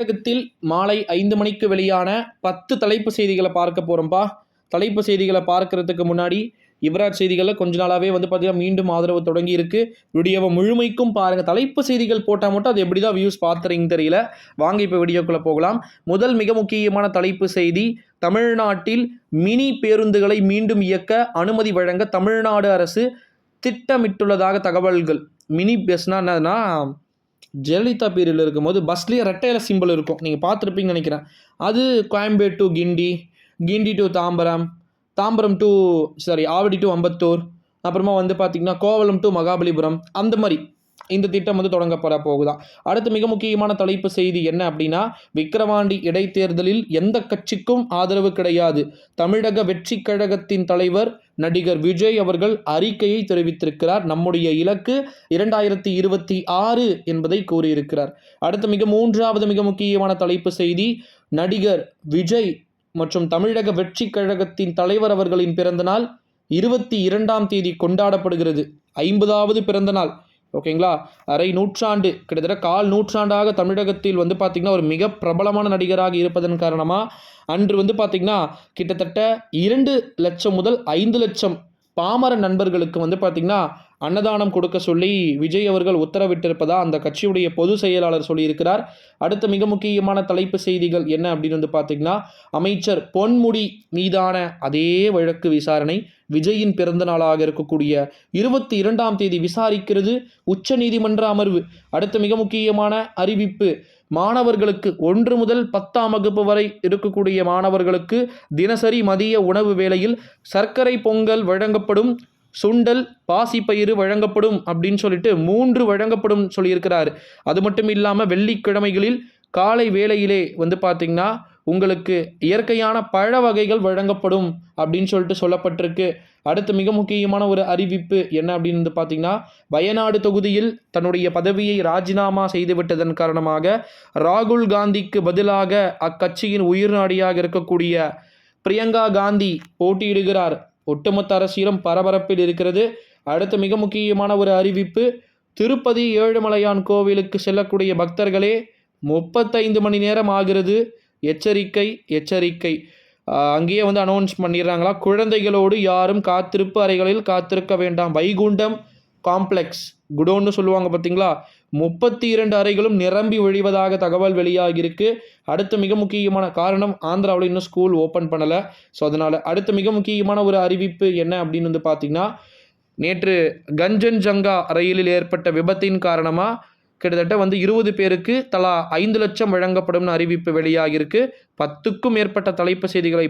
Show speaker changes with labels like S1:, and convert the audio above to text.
S1: தமிழகத்தில் மாலை ஐந்து மணிக்கு வெளியான பத்து தலைப்பு செய்திகளை பார்க்க போகிறோம்ப்பா தலைப்பு செய்திகளை பார்க்கறதுக்கு முன்னாடி யுவராஜ் செய்திகளில் கொஞ்ச நாளாகவே வந்து பார்த்தீங்கன்னா மீண்டும் ஆதரவு தொடங்கி இருக்கு. வீடியோவை முழுமைக்கும் பாருங்கள் தலைப்பு செய்திகள் போட்டால் மட்டும் அது எப்படி தான் வியூஸ் பார்த்துறீங்கன்னு தெரியல. வாங்க இப்போ வீடியோக்குள்ளே போகலாம். முதல் மிக முக்கியமான தலைப்பு செய்தி தமிழ்நாட்டில் மினி பேருந்துகளை மீண்டும் இயக்க அனுமதி வழங்க தமிழ்நாடு அரசு திட்டமிட்டுள்ளதாக தகவல்கள். மினி பஸ்னா என்னதுன்னா ஜெயலலிதா பீரியடில் இருக்கும்போது பஸ்லேயே ரெட்டையில சிம்பிள் இருக்கும். நீங்கள் பார்த்துருப்பீங்கன்னு நினைக்கிறேன். அது Koyambedu to Guindy Guindy to Tambaram Tambaram to sorry Avadi to Ambattur அப்புறமா வந்து பார்த்திங்கன்னா கோவலம் டு மகாபலிபுரம் அந்த மாதிரி. இந்த திட்டம் வந்து தொடங்கப்பட போகுதாம் அடுத்து மிக முக்கியமான தலைப்பு செய்தி என்ன அப்படின்னா விக்கிரவாண்டி இடைத்தேர்தலில் எந்த கட்சிக்கும் ஆதரவு கிடையாது. தமிழக வெற்றி கழகத்தின் தலைவர் நடிகர் விஜய் அவர்கள் அறிக்கையை தெரிவித்திருக்கிறார். நம்முடைய இலக்கு இரண்டாயிரத்தி இருபத்தி ஆறு என்பதை கூறியிருக்கிறார். அடுத்து மிக மூன்றாவது மிக முக்கியமான தலைப்பு செய்தி நடிகர் விஜய் மற்றும் தமிழக வெற்றி கழகத்தின் தலைவர் அவர்களின் பிறந்தநாள் இருபத்தி இரண்டாம் தேதி கொண்டாடப்படுகிறது. ஐம்பதாவது பிறந்த நாள் ஓகேங்களா? அரை நூற்றாண்டு கிட்டத்தட்ட கால் நூற்றாண்டாக தமிழகத்தில் வந்து பார்த்திங்கன்னா ஒரு மிக பிரபலமான நடிகராக இருப்பதன் காரணமாக அன்று வந்து பார்த்திங்கன்னா கிட்டத்தட்ட இரண்டு லட்சம் முதல் ஐந்து லட்சம் பாமர நண்பர்களுக்கு வந்து பார்த்திங்கன்னா அன்னதானம் கொடுக்க சொல்லி விஜய் அவர்கள் உத்தரவிட்டிருப்பதா அந்த கட்சியுடைய பொது செயலாளர் சொல்லியிருக்கிறார். அடுத்த மிக முக்கியமான தலைப்பு செய்திகள் என்ன அப்படின்னு வந்து பார்த்திங்கன்னா அமைச்சர் பொன்முடி மீதான அதே வழக்கு விசாரணை விஜயின் பிறந்த நாளாக இருக்கக்கூடிய இருபத்தி இரண்டாம் தேதி விசாரிக்கிறது உச்ச நீதிமன்ற அமர்வு. அடுத்த மிக முக்கியமான அறிவிப்பு மாணவர்களுக்கு ஒன்று முதல் பத்தாம் வகுப்பு வரை இருக்கக்கூடிய மாணவர்களுக்கு தினசரி மதிய உணவு வேளையில் சர்க்கரை பொங்கல் வழங்கப்படும் சுண்டல் பாசிப்பயிறு வழங்கப்படும் அப்படின்னு சொல்லிட்டு மூன்று வழங்கப்படும் சொல்லியிருக்கிறார். அது மட்டும் இல்லாமல் வெள்ளிக்கிழமைகளில் காலை வேளையிலே வந்து பார்த்திங்கன்னா உங்களுக்கு இயற்கையான பழ வகைகள் வழங்கப்படும் அப்படின்னு சொல்லிட்டு சொல்லப்பட்டிருக்கு. அடுத்து மிக முக்கியமான ஒரு அறிவிப்பு என்ன அப்படின்னு வந்து பார்த்தீங்கன்னா வயநாடு தொகுதியில் தன்னுடைய பதவியை ராஜினாமா செய்துவிட்டதன் காரணமாக ராகுல் காந்திக்கு பதிலாக அக்கட்சியின் உயிர்நாடியாக இருக்கக்கூடிய பிரியங்கா காந்தி போட்டியிடுகிறார். ஒட்டுமொத்த அரசியலும் பரபரப்பில் இருக்கிறது. அடுத்து மிக முக்கியமான ஒரு அறிவிப்பு திருப்பதி ஏழுமலையான் கோவிலுக்கு செல்லக்கூடிய பக்தர்களே முப்பத்தைந்து மணி நேரம் ஆகிறது. எச்சரிக்கை எச்சரிக்கை. அங்கேயே வந்து அனௌன்ஸ் பண்ணிடுறாங்களா? குழந்தைகளோடு யாரும் காத்திருப்பு அறைகளில் காத்திருக்க வேண்டாம். வைகுண்டம் காம்ப்ளெக்ஸ் குடோன்னு சொல்லுவாங்க பார்த்தீங்களா? முப்பத்தி இரண்டு அறைகளும் நிரம்பி வழிவதாக தகவல் வெளியாகியிருக்கு. அடுத்த மிக முக்கியமான காரணம் ஆந்திராவில் இன்னும் ஸ்கூல் ஓப்பன் பண்ணலை. ஸோ அதனால் அடுத்த மிக முக்கியமான ஒரு அறிவிப்பு என்ன அப்படின்னு வந்து பார்த்திங்கன்னா நேற்று கஞ்சன் ஜங்கா ரயிலில் ஏற்பட்ட விபத்தின் காரணமாக கிட்டத்தட்ட வந்து இருபது பேருக்கு தலா ஐந்து லட்சம் வழங்கப்படும்னு அறிவிப்பு வெளியாகியிருக்கு. பத்துக்கும் மேற்பட்ட தலைப்பு செய்திகளை